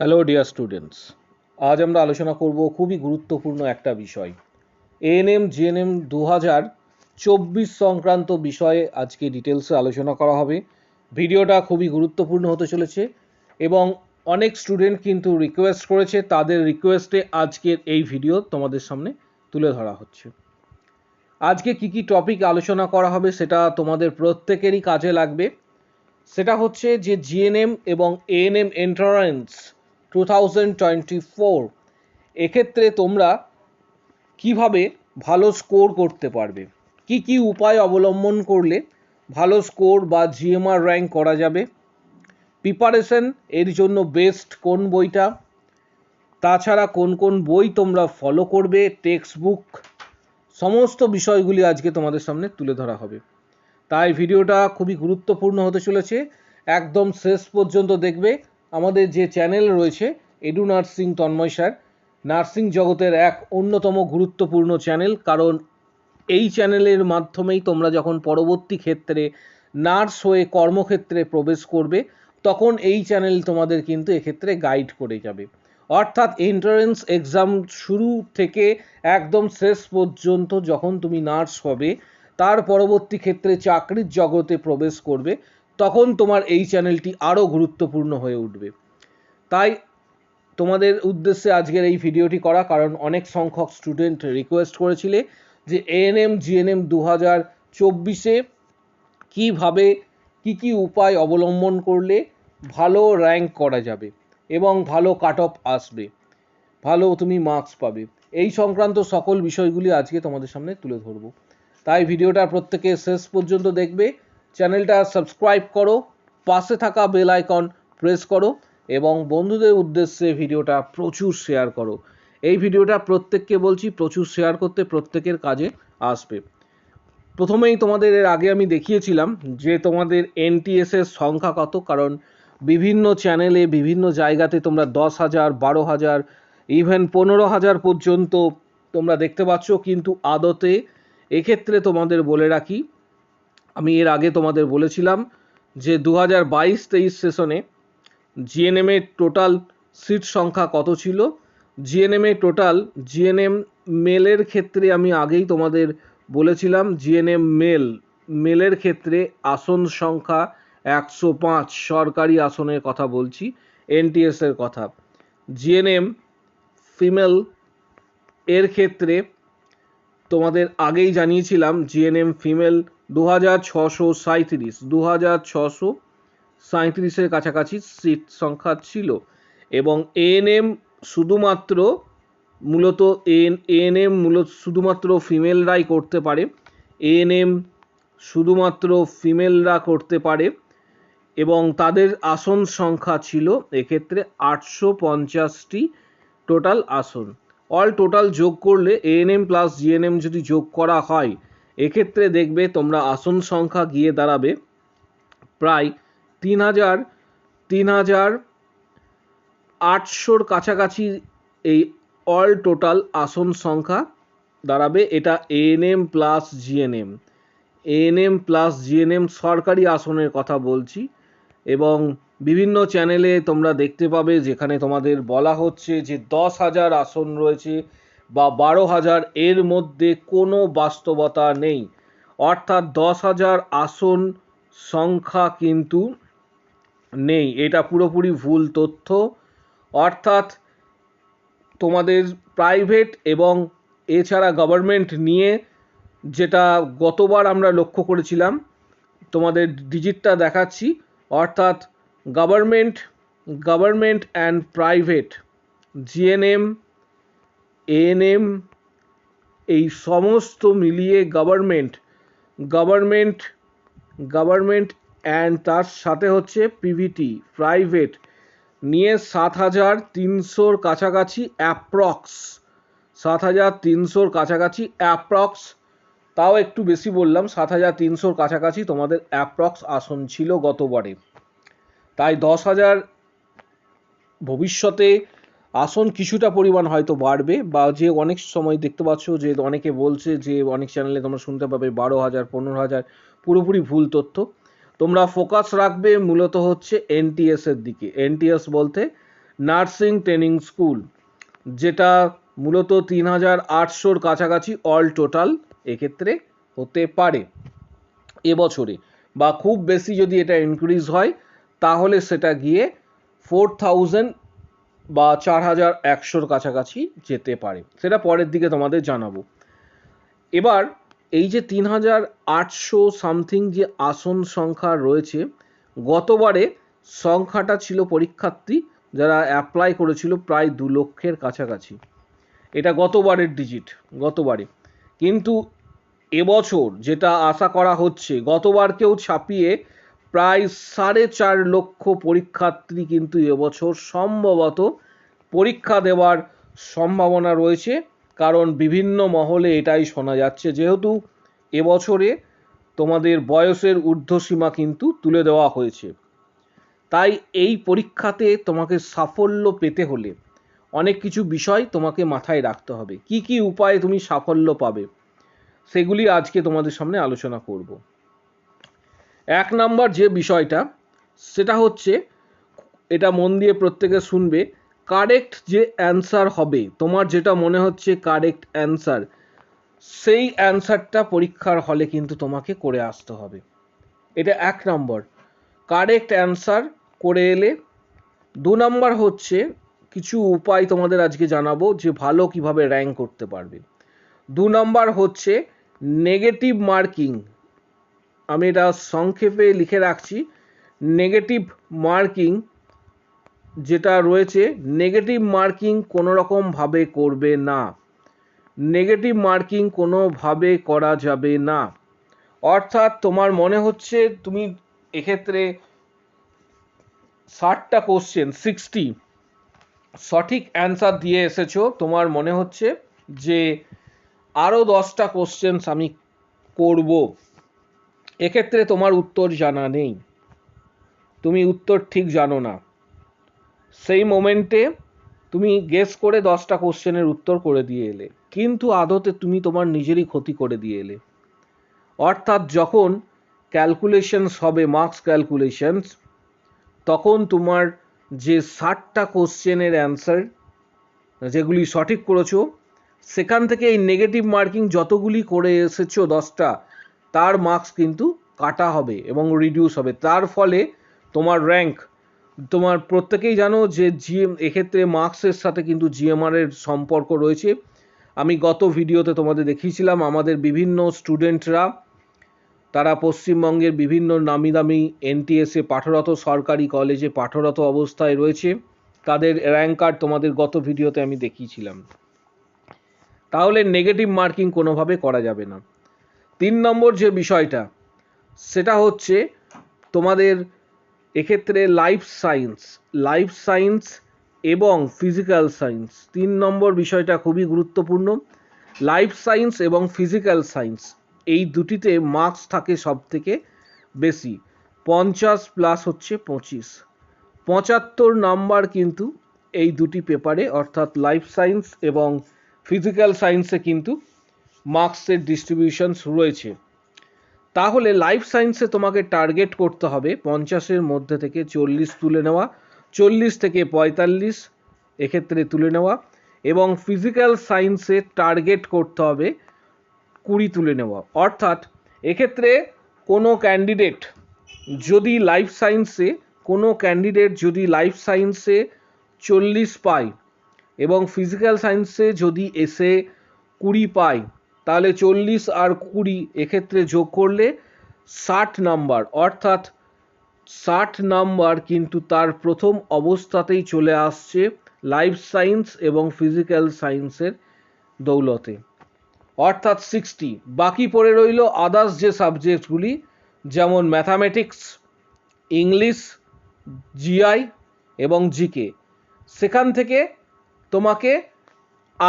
Hello dear students আজ আমরা আলোচনা করব খুবই গুরুত্বপূর্ণ একটা বিষয়। এএনএম জিএনএম দু হাজার চব্বিশ সংক্রান্ত বিষয়ে আজকে ডিটেলসে আলোচনা করা হবে। ভিডিওটা খুবই গুরুত্বপূর্ণ হতে চলেছে এবং অনেক স্টুডেন্ট কিন্তু রিকোয়েস্ট করেছে, তাদের রিকোয়েস্টে আজকের এই ভিডিও তোমাদের সামনে তুলে ধরা হচ্ছে। আজকে কি কি টপিক আলোচনা করা হবে সেটা তোমাদের প্রত্যেকেরই কাজে লাগবে। সেটা হচ্ছে যে জিএনএম এবং ANM entrance two thousand twenty four এক্ষেত্রে তোমরা কীভাবে ভালো স্কোর করতে পারবে? কি কি উপায় অবলম্বন করলে ভালো স্কোর বা জিএমআর র্যাঙ্ক করা যাবে? প্রিপারেশন এর জন্য বেস্ট কোন বইটা? তাছাড়া কোন কোন বই তোমরা ফলো করবে? টেক্সট বুক সমস্ত বিষয়গুলি আজকে তোমাদের সামনে তুলে ধরা হবে। তাই ভিডিওটা খুবই গুরুত্বপূর্ণ হতে চলেছে। একদম শেষ পর্যন্ত দেখবে। আমাদের যে চ্যানেল রয়েছে edu nursing Tanmay sir nursing জগতের এক অন্যতম গুরুত্বপূর্ণ চ্যানেল। কারণ এই চ্যানেলের মাধ্যমেই তোমরা যখন পরবর্তী ক্ষেত্রে নার্স হয়ে কর্মক্ষেত্রে প্রবেশ করবে, তখন এই চ্যানেল তোমাদের কিন্তু এক্ষেত্রে গাইড করে যাবে। অর্থাৎ এন্ট্রান্স এক্সাম শুরু থেকে একদম শেষ পর্যন্ত যখন তুমি নার্স হবে, তার পরবর্তী ক্ষেত্রে চাকরির জগতে প্রবেশ করবে। তখন তোমার এই চ্যানেলটি আরও গুরুত্বপূর্ণ হয়ে উঠবে। তাই তোমাদের উদ্দেশ্যে আজকের এই ভিডিওটি করা, কারণ অনেক সংখ্যক স্টুডেন্ট রিকোয়েস্ট করেছিলে যে এএনএম জিএনএম দু হাজার চব্বিশে কীভাবে, কী কী উপায় অবলম্বন করলে ভালো র্যাঙ্ক করা যাবে এবং ভালো কাট অফ আসবে, ভালো তুমি মার্কস পাবে। এই সংক্রান্ত সকল বিষয়গুলি আজকে তোমাদের সামনে তুলে ধরবো। তাই ভিডিওটা প্রত্যেকে শেষ পর্যন্ত দেখবে। চ্যানেলটা সাবস্ক্রাইব করো, পাশে থাকা বেল আইকন প্রেস করো এবং বন্ধুদের উদ্দেশ্যে ভিডিওটা প্রচুর শেয়ার করো। এই ভিডিওটা প্রত্যেককে বলছি, প্রচুর শেয়ার করতে প্রত্যেকের কাজে আসবে। প্রথমেই তোমাদের এর আগে আমি দেখিয়েছিলাম যে তোমাদের এনটিএস এর সংখ্যা কত, কারণ বিভিন্ন চ্যানেলে, বিভিন্ন জায়গাতে তোমরা দশ হাজার, বারো হাজার ইভেন পনেরো হাজার পর্যন্ত তোমরা দেখতে পাচ্ছ, কিন্তু আদতে এক্ষেত্রে তোমাদের বলে রাখি আমি এর আগে তোমাদের বলেছিলাম যে দু হাজার বাইশ তেইশ সেশনে জিএনএম এর টোটাল সিট সংখ্যা কত ছিল? জিএনএম এর টোটাল জিএনএম মেলের ক্ষেত্রে আমি আগেই তোমাদের বলেছিলাম জিএনএম মেল মেলের ক্ষেত্রে আসন সংখ্যা একশো পাঁচ, সরকারি আসনের কথা বলছি এনটিএস এর কথা। জিএনএম ফিমেল এর ক্ষেত্রে তোমাদের আগেই জানিয়েছিলাম জিএনএম ফিমেল দু হাজার ছশো সাঁত্রিশ দু হাজার ছশো সাঁত্রিশের কাছাকাছি সিট সংখ্যা ছিল এবং এএনএম শুধুমাত্র মূলত এন এএনএম মূলত শুধুমাত্র ফিমেলরাই করতে পারে। এএনএম শুধুমাত্র ফিমেলরা করতে পারে এবং তাদের আসন সংখ্যা ছিল এক্ষেত্রে আটশো পঞ্চাশটি টোটাল আসন। অল টোটাল যোগ করলে এএনএম প্লাস জিএনএম যদি যোগ করা হয় এক্ষেত্রে দেখবে তোমরা আসন সংখ্যা গিয়ে দাঁড়াবে প্রায় তিন হাজার তিন হাজার আটশোর কাছাকাছি এই অল টোটাল আসন সংখ্যা দাঁড়াবে। এটা ANM plus GNM ANM plus GNM সরকারি আসনের কথা বলছি এবং বিভিন্ন চ্যানেলে তোমরা দেখতে পাবে যেখানে তোমাদের বলা হচ্ছে যে দশ হাজার আসন রয়েছে। বা বারো হাজার এর মধ্যে কোনো বাস্তবতা নেই। অর্থাৎ দশ হাজার আসন সংখ্যা কিন্তু নেই। এটা পুরোপুরি ভুল তথ্য। অর্থাৎ তোমাদের প্রাইভেট এবং এছাড়া গভর্নমেন্ট নিয়ে যেটা গতবার আমরা লক্ষ্য করেছিলাম, তোমাদের ডিজিটটা দেখাচ্ছি। অর্থাৎ government government and private GNM ANM এই সমস্ত মিলিয়ে গভর্নমেন্ট গভর্নমেন্ট গভর্নমেন্ট অ্যান্ড তার সাথে হচ্ছে পিভিটি প্রাইভেট নিয়ে সাত হাজার তিনশোর কাছাকাছি অ্যাপ্রক্স সাত হাজার তিনশোর কাছাকাছি অ্যাপ্রক্স তাও একটু বেশি বললাম, সাত হাজার তিনশোর কাছাকাছি তোমাদের অ্যাপ্রক্স আসন ছিল গতবারে। তাই দশ হাজার ভবিষ্যতে আসন কিছুটা পরিমাণ হয়তো বাড়বে বা যে অনেক সময় দেখতে পাচ্ছ যে অনেকে বলছে যে অনেক চ্যানেলে তোমরা শুনতে পাবে বারো হাজার, পনেরো হাজার, পুরোপুরি ভুল তথ্য। তোমরা ফোকাস রাখবে মূলত হচ্ছে এনটিএস এর দিকে। এনটিএস বলতে নার্সিং ট্রেনিং স্কুল যেটা মূলত তিন হাজার আটশোর কাছাকাছি অল টোটাল এক্ষেত্রে হতে পারে এবছরে। বা খুব বেশি যদি এটা ইনক্রিজ হয়, তাহলে সেটা গিয়ে ফোর থাউজেন্ড বা চার হাজার একশোর কাছাকাছি যেতে পারে। সেটা পরের দিকে তোমাদের জানাব। এবার এই যে তিন হাজার আটশো সামথিং যে আসন সংখ্যা রয়েছে, গতবারে সংখ্যাটা ছিল পরীক্ষার্থী যারা অ্যাপ্লাই করেছিল প্রায় দু লক্ষের কাছাকাছি। এটা গতবারের ডিজিট গতবারে। কিন্তু এবছর যেটা আশা করা হচ্ছে গতবারকেও ছাপিয়ে প্রায় সাড়ে চার লক্ষ পরীক্ষার্থী কিন্তু এবছর সম্ভবত পরীক্ষা দেওয়ার সম্ভাবনা রয়েছে। কারণ বিভিন্ন মহলে এটাই শোনা যাচ্ছে, যেহেতু এবছরে তোমাদের বয়সের ঊর্ধ্বসীমা কিন্তু তুলে দেওয়া হয়েছে। তাই এই পরীক্ষাতে তোমাকে সাফল্য পেতে হলে অনেক কিছু বিষয় তোমাকে মাথায় রাখতে হবে। কি কি উপায়ে তুমি সাফল্য পাবে, সেগুলি আজকে তোমাদের সামনে আলোচনা করব। এক নাম্বার যে বিষয়টা, সেটা হচ্ছে এটা মন দিয়ে প্রত্যেকে শুনবে কারেক্ট যে অ্যান্সার হবে, তোমার যেটা মনে হচ্ছে কারেক্ট অ্যান্সার সেই অ্যান্সারটা পরীক্ষার হলে কিন্তু তোমাকে করে আসতে হবে। এটা এক নম্বর। কারেক্ট অ্যান্সার করে এলে, দু নম্বর হচ্ছে কিছু উপায় তোমাদের আজকে জানাব যে ভালো কীভাবে র্যাঙ্ক করতে পারবে। দু নম্বর হচ্ছে নেগেটিভ মার্কিং আমি এটা সংক্ষেপে লিখে রাখছি। নেগেটিভ মার্কিং যেটা রয়েছে নেগেটিভ মার্কিং কোনো রকমভাবে করবে না। নেগেটিভ মার্কিং কোনোভাবে করা যাবে না। অর্থাৎ তোমার মনে হচ্ছে তুমি এক্ষেত্রে ষাটটা কোশ্চেন সিক্সটি সঠিক অ্যান্সার দিয়ে এসেছ। তোমার মনে হচ্ছে যে আরও দশটা কোশ্চেন্স আমি করব। এক্ষেত্রে তোমার উত্তর জানা নেই। তুমি উত্তর ঠিক জানো না। সেই মোমেন্টে তুমি গেস করে দশটা কোশ্চেনের উত্তর করে দিয়ে এলে। কিন্তু আদতে তুমি তোমার নিজেরই ক্ষতি করে দিয়ে এলে। অর্থাৎ যখন ক্যালকুলেশনস হবে মার্কস ক্যালকুলেশনস তখন তোমার যে ষাটটা কোশ্চেনের অ্যান্সার যেগুলি সঠিক করেছ, সেখান থেকে এই নেগেটিভ মার্কিং যতগুলি করে এসেছ দশটা তার মার্কস কিন্তু কাটা হবে এবং রিডিউস হবে। তার ফলে তোমার র্যাঙ্ক তোমার প্রত্যেকেই জানো যে জিএম এক্ষেত্রে মার্কসের সাথে কিন্তু জিএমআর এর সম্পর্ক রয়েছে। আমি গত ভিডিওতে তোমাদের দেখিয়েছিলাম, আমাদের বিভিন্ন স্টুডেন্টরা তারা পশ্চিমবঙ্গের বিভিন্ন নামি দামি এনটিএসে পাঠরত সরকারি কলেজে পাঠরত অবস্থায় রয়েছে। তাদের র্যাঙ্ক কার্ড তোমাদের গত ভিডিওতে আমি দেখিয়েছিলাম। তাহলে নেগেটিভ মার্কিং কোনোভাবে করা যাবে না। তিন নম্বর যে বিষয়টা, সেটা হচ্ছে তোমাদের এক্ষেত্রে লাইফ সায়েন্স লাইফ সায়েন্স এবং ফিজিক্যাল সায়েন্স তিন নম্বর বিষয়টা খুবই গুরুত্বপূর্ণ। লাইফ সায়েন্স এবং ফিজিক্যাল সায়েন্স এই দুটিতে মার্কস থাকে সব থেকে বেশি। পঞ্চাশ প্লাস হচ্ছে পঁচিশ। পঁচাত্তর নাম্বার কিন্তু এই দুটি পেপারে অর্থাৎ লাইফ সায়েন্স এবং ফিজিক্যাল সায়েন্সে কিন্তু মার্কসের ডিস্ট্রিবিউশনস রয়েছে। তাহলে লাইফ সায়েন্সে তোমাকে টার্গেট করতে হবে পঞ্চাশের মধ্যে থেকে চল্লিশ তুলে নেওয়া, চল্লিশ থেকে পঁয়তাল্লিশ এক্ষেত্রে তুলে নেওয়া এবং ফিজিক্যাল সায়েন্সে টার্গেট করতে হবে কুড়ি তুলে নেওয়া। অর্থাৎ এক্ষেত্রে কোনো ক্যান্ডিডেট যদি লাইফ সায়েন্সে কোনো ক্যান্ডিডেট যদি লাইফ সায়েন্সে চল্লিশ পায় এবং ফিজিক্যাল সায়েন্সে যদি এসে কুড়ি পায় তাহলে চল্লিশ আর কুড়ি এক্ষেত্রে যোগ করলে ষাট নাম্বার। অর্থাৎ ষাট নাম্বার কিন্তু তার প্রথম অবস্থাতেই চলে আসছে লাইফ সায়েন্স এবং ফিজিক্যাল সায়েন্সের দৌলতে। অর্থাৎ সিক্সটি বাকি পড়ে রইল আদার্স যে সাবজেক্টগুলি যেমন ম্যাথামেটিক্স ইংলিশ জিআই এবং জিকে সেখান থেকে তোমাকে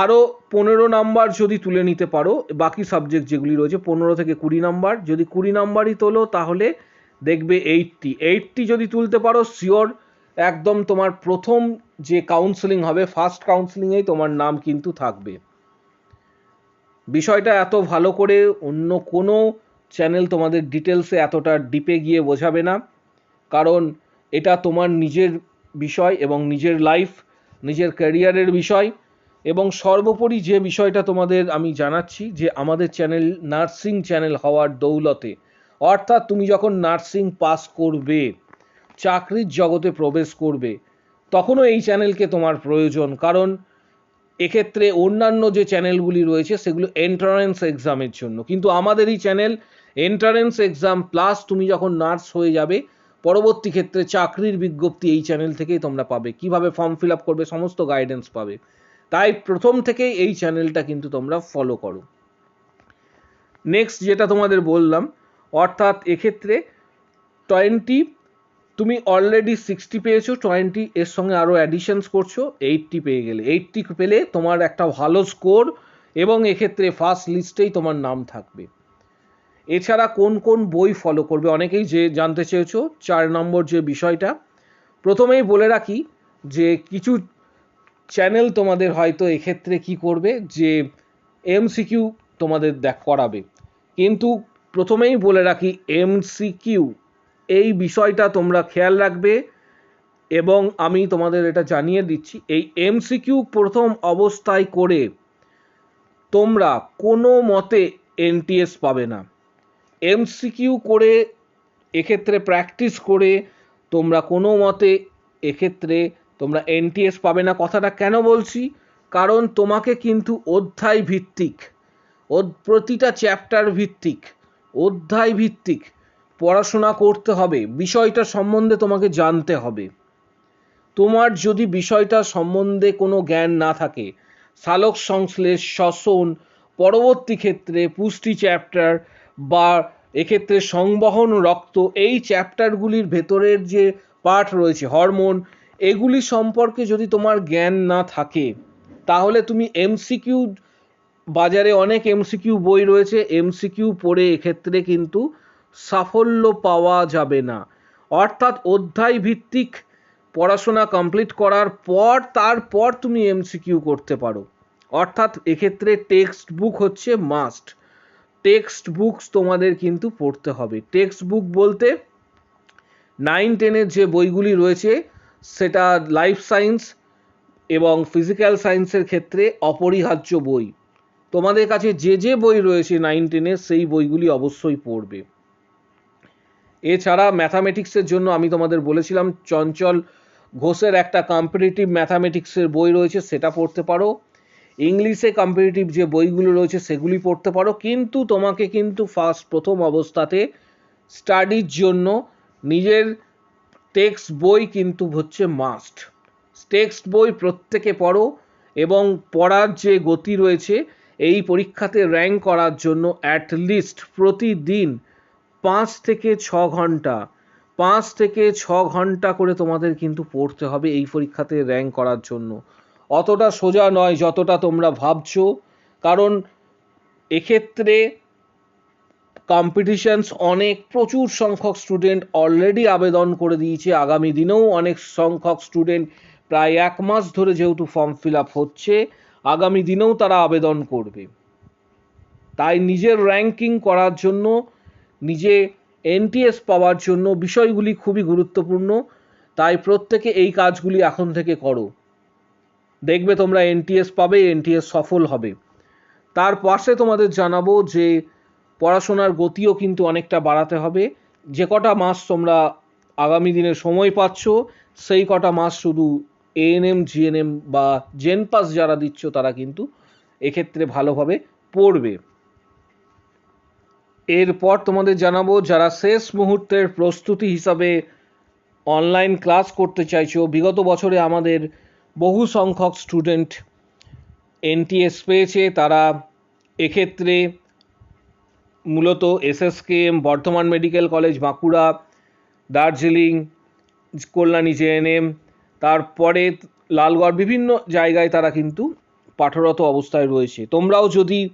আরও পনেরো নাম্বার যদি তুলে নিতে পারো, বাকি সাবজেক্ট যেগুলি রয়েছে, পনেরো থেকে কুড়ি নাম্বার, যদি কুড়ি নাম্বারই তোলো তাহলে দেখবে এইটটি এইটটি যদি তুলতে পারো শিওর একদম তোমার প্রথম যে কাউন্সেলিং হবে ফার্স্ট কাউন্সেলিংয়েই তোমার নাম কিন্তু থাকবে। বিষয়টা এত ভালো করে অন্য কোনো চ্যানেল তোমাদের ডিটেলসে এতটা ডিপে গিয়ে বোঝাবে না। কারণ এটা তোমার নিজের বিষয় এবং নিজের লাইফ নিজের ক্যারিয়ারের বিষয়। এবং সর্বোপরি যে বিষয়টা তোমাদের আমি জানাচ্ছি যে আমাদের চ্যানেল, নার্সিং চ্যানেল হওয়ার দৌলতে, অর্থাৎ তুমি যখন নার্সিং পাস করবে, চাকরির জগতে প্রবেশ করবে, তখনও এই চ্যানেলকে তোমার প্রয়োজন। কারণ এক্ষেত্রে অন্যান্য যে চ্যানেলগুলি রয়েছে, সেগুলো এন্ট্রান্স এক্সামের জন্য। কিন্তু আমাদের এই চ্যানেল এন্ট্রান্স এক্সাম প্লাস তুমি যখন নার্স হয়ে যাবে, পরবর্তী ক্ষেত্রে চাকরির বিজ্ঞপ্তি এই চ্যানেল থেকেই তোমরা পাবে। কীভাবে ফর্ম ফিল আপ করবে, সমস্ত গাইডেন্স পাবে। তাই প্রথম থেকেই এই চ্যানেলটা কিন্তু তোমরা ফলো করো। নেক্সট যেটা তোমাদের বললাম, অর্থাৎ এক্ষেত্রে টোয়েন্টি তুমি অলরেডি সিক্সটি পেয়েছ টোয়েন্টি এর সঙ্গে আরও অ্যাডিশনস করছ এইটটি পেয়ে গেলে। এইটটি পেলে তোমার একটা ভালো স্কোর এবং এক্ষেত্রে ফার্স্ট লিস্টেই তোমার নাম থাকবে। এছাড়া কোন কোন বই ফলো করবে, অনেকেই যে জানতে চেয়েছো, চার নম্বর যে বিষয়টা, প্রথমেই বলে রাখি যে কিছু চ্যানেল তোমাদের হয়তো এক্ষেত্রে কি করবে? যে এমসিকিউ তোমাদের দেখ, করাবে। কিন্তু প্রথমেই বলে রাখি এমসিকিউ এই বিষয়টা তোমরা খেয়াল রাখবে এবং আমি তোমাদের এটা জানিয়ে দিচ্ছি, এই এমসিকিউ প্রথম অবস্থায় করে তোমরা কোনো মতে এনটিএস পাবে না। এমসিকিউ করে এক্ষেত্রে প্র্যাকটিস করে তোমরা কোনো মতে এক্ষেত্রে তোমরা এনটিএস পাবে না, কথাটা কেন বলছি? কারণ তোমাকে কিন্তু অধ্যায় ভিত্তিক প্রতিটা চ্যাপ্টার ভিত্তিক, অধ্যায় ভিত্তিক পড়াশোনা করতে হবে, বিষয়টা সম্বন্ধে তোমাকে জানতে হবে। তোমার যদি বিষয়টা সম্বন্ধে কোনো জ্ঞান না থাকে, সালোক সংশ্লেষ, শ্বসন, পরবর্তী ক্ষেত্রে পুষ্টি চ্যাপ্টার বা এক্ষেত্রে সংবহন রক্ত, এই চ্যাপ্টারগুলির ভেতরের যে পার্ট রয়েছে হরমোন এগুলি সম্পর্কে যদি তোমার জ্ঞান না থাকে, তাহলে তুমি এমসিকিউ বাজারে অনেক এমসিকিউ বই রয়েছে। এমসিকিউ পড়ে এক্ষেত্রে কিন্তু সাফল্য পাওয়া যাবে না। অর্থাৎ অধ্যায় ভিত্তিক পড়াশোনা কমপ্লিট করার পর, তারপর তুমি এমসিকিউ করতে পারো। অর্থাৎ এক্ষেত্রে টেক্সট বুক হচ্ছে মাস্ট টেক্সট বুকস তোমাদের কিন্তু পড়তে হবে। টেক্সট বুক বলতে নাইন টেনের যে বইগুলি রয়েছে সেটা লাইফ সায়েন্স এবং ফিজিক্যাল সায়েন্সের ক্ষেত্রে অপরিহার্য বই। তোমাদের কাছে যে যে বই রয়েছে নাইন টেনের সেই বইগুলি অবশ্যই পড়বে। এছাড়া ম্যাথামেটিক্সের জন্য আমি তোমাদের বলেছিলাম, চঞ্চল ঘোষের একটা কম্পিটিটিভ ম্যাথামেটিক্সের বই রয়েছে, সেটা পড়তে পারো। ইংলিশে কম্পিটিটিভ যে বইগুলো রয়েছে, সেগুলি পড়তে পারো। কিন্তু তোমাকে কিন্তু ফার্স্ট প্রথম অবস্থাতে স্টাডির জন্য নিজের টেক্সট বই কিন্তু হচ্ছে মাস্ট টেক্সট বই প্রত্যেকে পড়ো এবং পড়ার যে গতি রয়েছে, এই পরীক্ষাতে র্যাঙ্ক করার জন্য অ্যাট লিস্ট প্রতিদিন পাঁচ থেকে ছ ঘণ্টা, পাঁচ থেকে ছ ঘণ্টা করে তোমাদের কিন্তু পড়তে হবে এই পরীক্ষাতে র্যাঙ্ক করার জন্য। অতটা সোজা নয় যতটা তোমরা ভাবছ, কারণ এক্ষেত্রে কম্পিটিশনস অনেক, প্রচুর সংখ্যক স্টুডেন্ট অলরেডি আবেদন করে দিয়েছে। আগামী দিনেও অনেক সংখ্যক স্টুডেন্ট প্রায় এক মাস ধরে যেহেতু ফর্ম ফিল আপ হচ্ছে, আগামী দিনেও তারা আবেদন করবে। তাই নিজের র্যাঙ্কিং করার জন্য, নিজে এনটিএস পাওয়ার জন্য বিষয়গুলি খুবই গুরুত্বপূর্ণ। তাই প্রত্যেকে এই কাজগুলি এখন থেকে করো। দেখবে তোমরা এনটিএস পাবে এনটিএস সফল হবে। তার পাশে তোমাদের জানাব যে পড়াশোনার গতিও কিন্তু অনেকটা বাড়াতে হবে। যে কটা মাস তোমরা আগামী দিনে সময় পাচ্ছ, সেই কটা মাস শুধু এএনএম জিএনএম বা জেন পাস যারা দিচ্ছ, তারা কিন্তু এক্ষেত্রে ভালোভাবে পড়বে। এরপর তোমাদের জানাব, যারা শেষ মুহূর্তের প্রস্তুতি হিসাবে অনলাইন ক্লাস করতে চাইছো, বিগত বছরে আমাদের বহু সংখ্যক স্টুডেন্ট এনটিএস পেয়েছে, তারা এক্ষেত্রে মূলত SSKM, Bardhaman medical college, Bankura, Darjeeling, Kalyani JNM তারপরে লালগড়, বিভিন্ন জায়গায় তারা কিন্তু পাঠরত অবস্থায় রয়েছে। তোমরাও যদি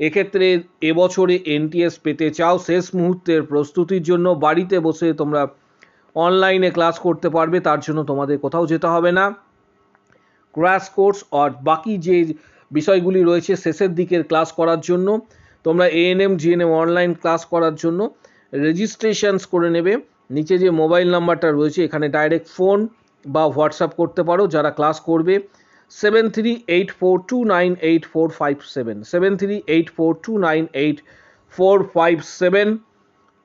এক্ষেত্রে এবছরে এনটিএস পেতে চাও, শেষ মুহূর্তের প্রস্তুতির জন্য বাড়িতে বসে তোমরা অনলাইনে ক্লাস করতে পারবে, তার জন্য তোমাদের কোথাও যেতে হবে না। ক্র্যাশ কোর্স আর বাকি যে বিষয়গুলি রয়েছে, শেষের দিকের ক্লাস করার জন্য তোমরা এএনএম জিএনএম অনলাইন ক্লাস করার জন্য রেজিস্ট্রেশনস করে নেবে। নিচে যে মোবাইল নাম্বারটা রয়েছে, এখানে ডাইরেক্ট ফোন বা হোয়াটসঅ্যাপ করতে পারো, যারা ক্লাস করবে। Seven three eight four two nine eight four five seven seven three eight four two nine eight four five seven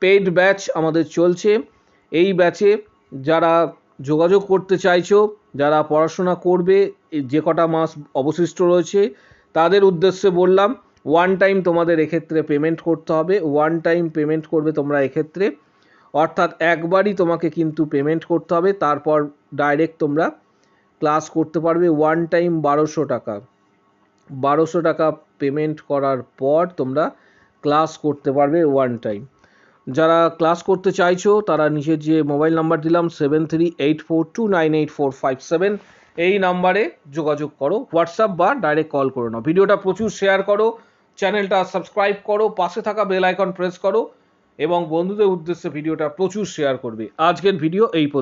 paid batch আমাদের চলছে। এই ব্যাচে যারা যোগাযোগ করতে চাইছো, যারা পড়াশোনা করবে, যে কটা মাস অবশিষ্ট রয়েছে, তাদের উদ্দেশ্যে বললাম ওয়ান টাইম তোমাদের এক্ষেত্রে পেমেন্ট করতে হবে ওয়ান টাইম পেমেন্ট করবে তোমরা এক্ষেত্রে। অর্থাৎ একবারই তোমাকে কিন্তু পেমেন্ট করতে হবে, তারপর ডাইরেক্ট তোমরা ক্লাস করতে পারবে ওয়ান টাইম বারোশো টাকা। বারোশো টাকা পেমেন্ট করার পর তোমরা ক্লাস করতে পারবে ওয়ান টাইম যারা ক্লাস করতে চাইছো, তারা নিচের যে মোবাইল নাম্বার দিলাম seven three eight four two nine eight four five seven এই নাম্বারে যোগাযোগ করো হোয়াটসঅ্যাপ বা ডাইরেক্ট কল করো না ভিডিওটা প্রচুর শেয়ার করো। চ্যানেলটা সাবস্ক্রাইব করো, পাশে থাকা বেল আইকন প্রেস করো এবং বন্ধুদের উদ্দেশ্যে ভিডিওটা প্রচুর শেয়ার করবে আজকের ভিডিও এই।